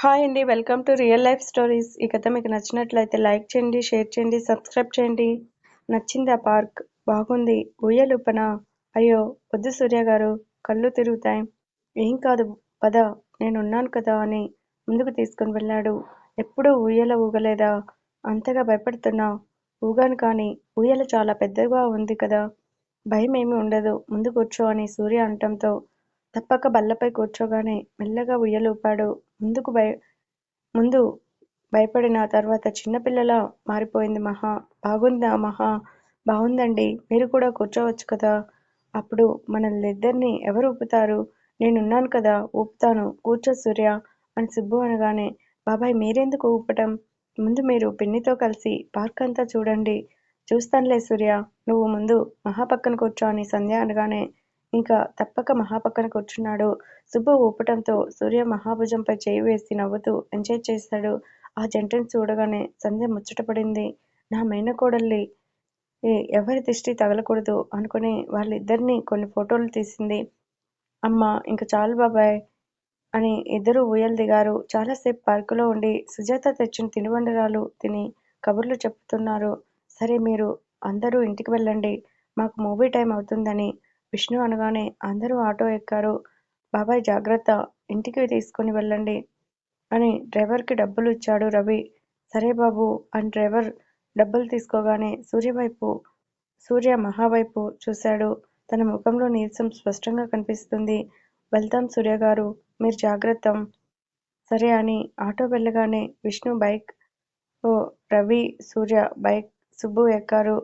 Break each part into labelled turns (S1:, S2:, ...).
S1: Hi అండి welcome to real life stories ఈ కథ మీకు నచ్చినట్లయితే లైక్ చేయండి షేర్ చేయండి సబ్స్క్రైబ్ చేయండి. నచ్చింది ఆ పార్క్ బాగుంది. ఉయ్యలుపన అయ్యో వద్దు సూర్య గారు. కళ్ళు తిరుగుతాయి. ఏం కాదు పద. నేనున్నాను కదా అని ముందుకు తీసుకుని వెళ్ళాడు. ఎప్పుడూ ఊయల ఊగలేదా? అంతగా భయపడుతున్నా. ఊగాను కానీ ఊయల చాలా పెద్దగా ఉంది కదా. భయం ఏమీ ఉండదు. ముందు కూర్చో అని సూర్య అనటంతో తప్పక బల్లపై కూర్చోగానే మెల్లగా ఉయ్యలూపాడు ముందుకు భయ ముందు భయపడిన తర్వాత చిన్నపిల్లలా మారిపోయింది మహా. బాగుందా మహా? బాగుందండి. మీరు కూడా కూర్చోవచ్చు కదా? అప్పుడు మనల్నిద్దరినీ ఎవరు ఊపుతారు? నేనున్నాను కదా? ఊపుతాను. కూర్చో సూర్య అని సుబ్బు అనగానే బాబాయ్ మీరెందుకు ఊపటం? ముందు మీరు పిన్నితో కలిసి పార్క్ అంతా చూడండి. చూస్తానులే సూర్య. నువ్వు ముందు మహా పక్కన కూర్చో అని సంధ్య అనగానే ఇంకా తప్పక మహా పక్కన కూర్చున్నాడు. సుబ్బు ఊపటంతో సూర్య మహాభుజంపై చేయి వేసి నవ్వుతూ ఎంజాయ్ చేశాడు ఆ జంటను చూడగానే సంధ్య ముచ్చటపడింది నా మేనకోడల్ని ఎవరి దిష్టి తగలకూడదు అనుకుని వాళ్ళిద్దరినీ కొన్ని ఫోటోలు తీసింది. అమ్మ ఇంక చాలు బాబాయ్ అని ఇద్దరూ ఊయలు దిగారు. చాలాసేపు పార్కులో ఉండి సుజాత తెచ్చిన తినుబండరాలు తిని కబుర్లు చెప్తున్నారు. సరే మీరు అందరూ ఇంటికి వెళ్ళండి. మాకు మూవీ టైం అవుతుందని విష్ణు అనగానే అందరూ ఆటో ఎక్కారు. బాబాయ్ జాగ్రత్త ఇంటికి తీసుకుని వెళ్ళండి అని డ్రైవర్కి డబ్బులు ఇచ్చాడు రవి. సరే బాబు అని డ్రైవర్ డబ్బులు తీసుకోగానే సూర్య వైపు సూర్య మహావైపు చూశాడు. తన ముఖంలో నీరసం స్పష్టంగా కనిపిస్తుంది. వెళ్తాం సూర్య గారు మీరు జాగ్రత్త. సరే అని ఆటో వెళ్ళగానే విష్ణు బైక్ ఓ రవి సూర్య బైక్ సుబ్బు ఎక్కారు.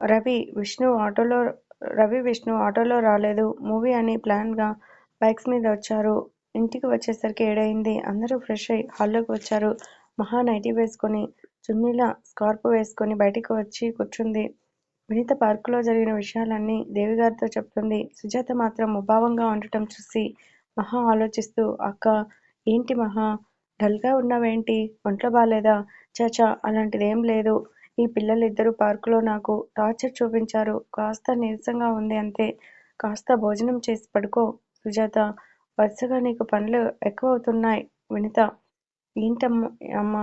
S1: రవి విష్ణు ఆటోలో రవి విష్ణు ఆటోలో రాలేదు. మూవీ అని ప్లాన్గా బైక్స్ మీద వచ్చారు. ఇంటికి వచ్చేసరికి ఏడైంది. అందరూ ఫ్రెష్ అయి హాల్లోకి వచ్చారు. మహా నైటీ వేసుకొని చున్నీల స్కార్ప్ వేసుకొని బయటికి వచ్చి కూర్చుంది. వినీత పార్కులో జరిగిన విషయాలన్నీ దేవిగారితో చెప్తుంది. సుజాత మాత్రం ముభావంగా ఉండటం చూసి మహా ఆలోచిస్తూ అక్క ఏంటి మహా? డల్గా ఉన్నావేంటి? ఒంట్లో బాగాలేదా చాచా అలాంటిదేం లేదు. ఈ పిల్లలిద్దరూ పార్కులో నాకు టార్చర్ చూపించారు. కాస్త నీరసంగా ఉంది అంతే. కాస్త భోజనం చేసి పడుకో. సుజాత వరుసగా నీకు పనులు ఎక్కువ అవుతున్నాయి వినిత ఏంటమ్మా అమ్మ?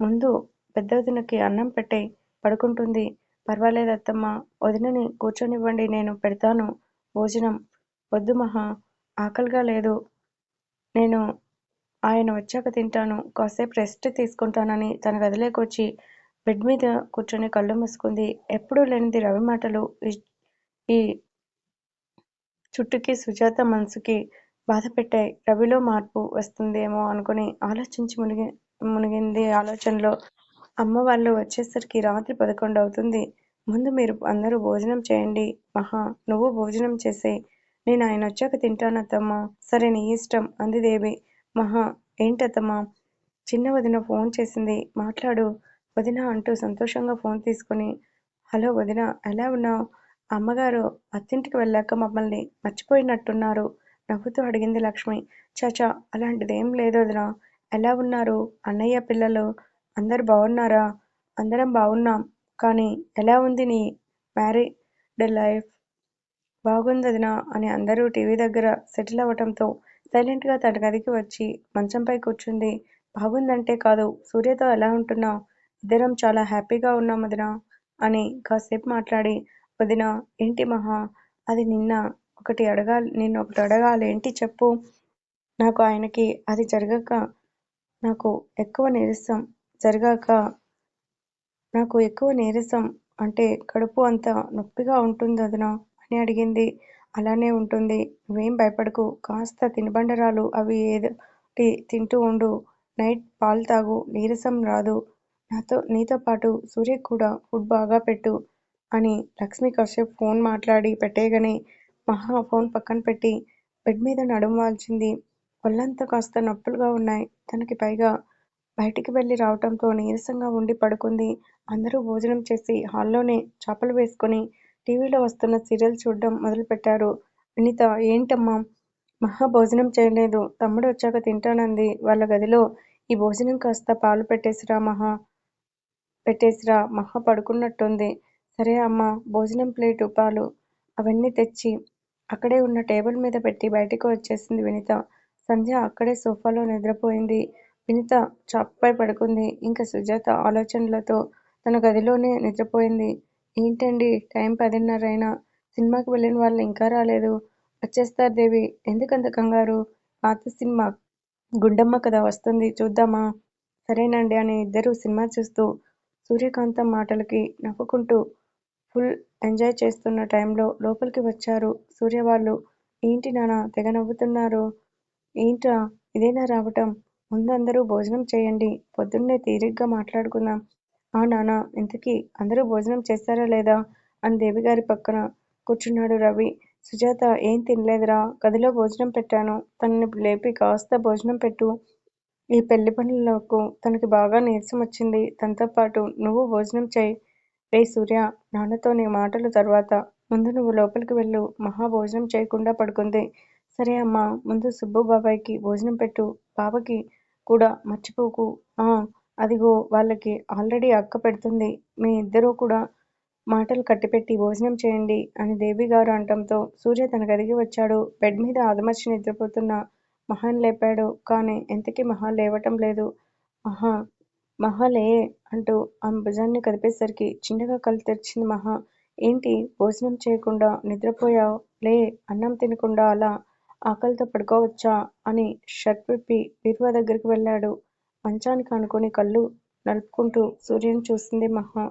S1: ముందు పెద్దవదినకి అన్నం పెట్టే. పడుకుంటుంది. పర్వాలేదు అత్తమ్మ. వదినని కూర్చొనివ్వండి నేను పెడతాను భోజనం. వద్దు మహా. ఆకలిగా లేదు. నేను ఆయన వచ్చాక తింటాను. కాసేపు రెస్ట్ తీసుకుంటానని తన గదిలోకి వచ్చి బెడ్ మీద కూర్చొని కళ్ళు మూసుకుంది. ఎప్పుడూ లేనిది రవి మాటలు. ఈ చుట్టుకి సుజాత మనసుకి బాధ పెట్టాయి రవిలో మార్పు వస్తుందేమో అనుకుని ఆలోచించి మునిగి మునిగింది ఆలోచనలో. అమ్మ వాళ్ళు వచ్చేసరికి రాత్రి పదకొండు అవుతుంది. ముందు మీరు అందరూ భోజనం చేయండి. మహా నువ్వు భోజనం చేసే. నేను ఆయన వచ్చాక తింటాను అత్తమ్మా. సరే నీ ఇష్టం అంది దేవి. మహా ఏంటత్తమ్మా చిన్న వదిన ఫోన్ చేసింది. మాట్లాడు. వదిన అంటూ సంతోషంగా ఫోన్ తీసుకుని హలో వదిన ఎలా ఉన్నావు? అమ్మగారు అత్తింటికి వెళ్ళాక మమ్మల్ని మర్చిపోయినట్టున్నారు నవ్వుతూ అడిగింది లక్ష్మి. చాచా అలాంటిదేం లేదు వదిన. ఎలా ఉన్నారు? అన్నయ్య పిల్లలు అందరు బాగున్నారా? అందరం బాగున్నాం. కానీ ఎలా ఉంది నీ మ్యారీడ్ లైఫ్? బాగుంది వదిన అని అందరూ టీవీ దగ్గర సెటిల్ అవ్వటంతో సైలెంట్గా తన గదికి వచ్చి మంచంపై కూర్చుంది. బాగుందంటే కాదు సూర్యతో ఎలా ఉంటున్నావు? ఇద్దరం చాలా హ్యాపీగా ఉన్నాం వదిన అని కాసేపు మాట్లాడి వదిన ఏంటి మహా అది నిన్న ఒకటి అడగాలి నేను ఒకటి అడగాలి ఏంటి చెప్పు. నాకు ఆయనకి అది జరగక నాకు ఎక్కువ నీరసం జరగాక నాకు ఎక్కువ నీరసం అంటే కడుపు అంత నొప్పిగా ఉంటుంది వదిన అని అడిగింది. అలానే ఉంటుంది. నువ్వేం భయపడకు. కాస్త తినుబండరాలు అవి ఏదో తింటూ ఉండు. నైట్ పాలు తాగు. నీరసం రాదు. నాతో నీతో పాటు సూర్యకి కూడా ఫుడ్ బాగా పెట్టు అని లక్ష్మి కాసేపు ఫోన్ మాట్లాడి పెట్టేయగానే మహా ఫోన్ పక్కన పెట్టి బెడ్ మీద నడుము వాల్చింది. ఒళ్ళంతా కాస్త నొప్పులుగా ఉన్నాయి. తనకి పైగా బయటికి వెళ్ళి రావటంతో నీరసంగా ఉండి పడుకుంది. అందరూ భోజనం చేసి హాల్లోనే చేపలు వేసుకొని టీవీలో వస్తున్న సీరియల్ చూడడం మొదలుపెట్టారు. వినీత ఏంటమ్మా? మహా భోజనం చేయలేదు. తమ్ముడు వచ్చాక తింటానంది. వాళ్ళ గదిలో ఈ భోజనం కాస్త పాలు పెట్టేసిరా మహా. పెట్టేసిరా మహా పడుకున్నట్టుంది సరే అమ్మా భోజనం ప్లేటు పాలు అవన్నీ తెచ్చి అక్కడే ఉన్న టేబుల్ మీద పెట్టి బయటికి వచ్చేసింది వినిత సంధ్య అక్కడే సోఫాలో నిద్రపోయింది. వినిత చాపపై పడుకుంది. ఇంక సుజాత ఆలోచనలతో తన గదిలోనే నిద్రపోయింది. ఏంటండీ టైం పదిన్నరైనా సినిమాకి వెళ్ళిన వాళ్ళు ఇంకా రాలేదు. వచ్చేస్తారు దేవి. ఎందుకంత కంగారు? పాత సినిమా గుండమ్మ కథ వస్తుంది చూద్దామా? సరేనండి అని ఇద్దరూ సినిమా చూస్తూ సూర్యకాంతం మాటలకి నవ్వుకుంటూ ఫుల్ ఎంజాయ్ చేస్తున్న టైంలో లోపలికి వచ్చారు సూర్య వాళ్ళు. ఏంటి నాన్నా తెగ నవ్వుతున్నారు? ఏంట్రా ఇదేనా రావటం? ముందు అందరూ భోజనం చేయండి. పొద్దున్నే తీరిగ్గా మాట్లాడుకుందాం. ఆ నాన్నా ఇంతకీ అందరూ భోజనం చేశారా లేదా? అని దేవిగారి పక్కన కూర్చున్నాడు రవి. సుజాత ఏం తినలేదురా. గదిలో భోజనం పెట్టాను. తనని లేపి కాస్త భోజనం పెట్టు. ఈ పెళ్ళి పనులకు తనకి బాగా నీరసం వచ్చింది. తనతో పాటు నువ్వు భోజనం చెయ్. రేయ్ సూర్య నాన్నతో నీ మాటలు తర్వాత. ముందు నువ్వు లోపలికి వెళ్ళు. మహా భోజనం చేయకుండా పడుకుంది. సరే అమ్మా ముందు సుబ్బు బాబాయికి భోజనం పెట్టు. బావకి కూడా మర్చిపోకు. ఆ అదిగో వాళ్ళకి ఆల్రెడీ అక్క పెడుతుంది. మీ ఇద్దరూ కూడా మాటలు కట్టిపెట్టి భోజనం చేయండి అని దేవిగారు అనటంతో సూర్య తన గదికి వచ్చాడు. బెడ్ మీద ఆదమర్చి నిద్రపోతున్న మహాన్ లేపాడు. కానీ ఎంతకీ మహా లేవటం లేదు. మహా మహా లే అంటూ ఆమె భుజాన్ని కదిపేసరికి చిన్నగా కళ్ళు తెరిచింది మహా. ఏంటి భోజనం చేయకుండా నిద్రపోయావ్? లే అన్నం తినకుండా అలా ఆకలితో పడుకోవచ్చా? అని షర్ట్ విప్పి బీరువా దగ్గరికి వెళ్ళాడు. మంచానికి ఆనుకుని కళ్ళు నలుపుకుంటూ సూర్యుని చూసింది మహా.